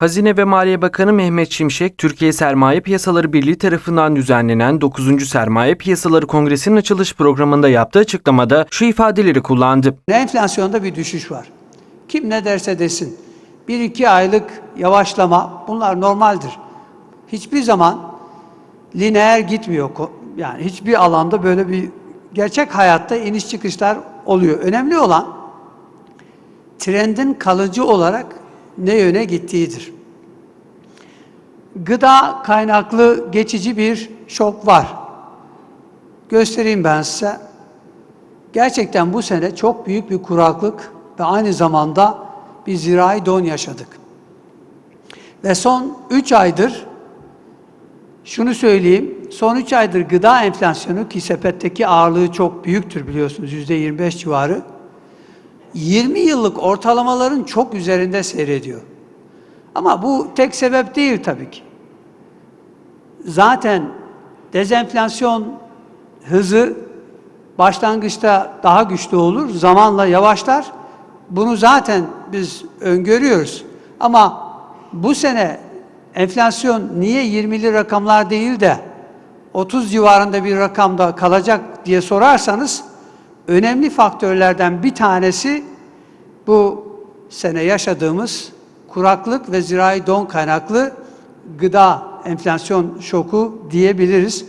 Hazine ve Maliye Bakanı Mehmet Şimşek, Türkiye Sermaye Piyasaları Birliği tarafından düzenlenen 9. Sermaye Piyasaları Kongresi'nin açılış programında yaptığı açıklamada şu ifadeleri kullandı. Enflasyonda bir düşüş var. Kim ne derse desin. Bir iki aylık yavaşlama bunlar normaldir. Hiçbir zaman lineer gitmiyor. Yani hiçbir alanda böyle bir gerçek hayatta iniş çıkışlar oluyor. Önemli olan trendin kalıcı olarak ne yöne gittiğidir. Gıda kaynaklı geçici bir şok var. Göstereyim ben size. Gerçekten bu sene çok büyük bir kuraklık ve aynı zamanda bir zirai don yaşadık. Ve son 3 aydır şunu söyleyeyim, son 3 aydır gıda enflasyonu ki sepetteki ağırlığı çok büyüktür biliyorsunuz %25 civarı. 20 yıllık ortalamaların çok üzerinde seyrediyor. Ama bu tek sebep değil tabii ki. Zaten dezenflasyon hızı başlangıçta daha güçlü olur, zamanla yavaşlar. Bunu zaten biz öngörüyoruz. Ama bu sene enflasyon niye 20'li rakamlar değil de 30 civarında bir rakamda kalacak diye sorarsanız önemli faktörlerden bir tanesi bu sene yaşadığımız kuraklık ve zirai don kaynaklı gıda enflasyon şoku diyebiliriz.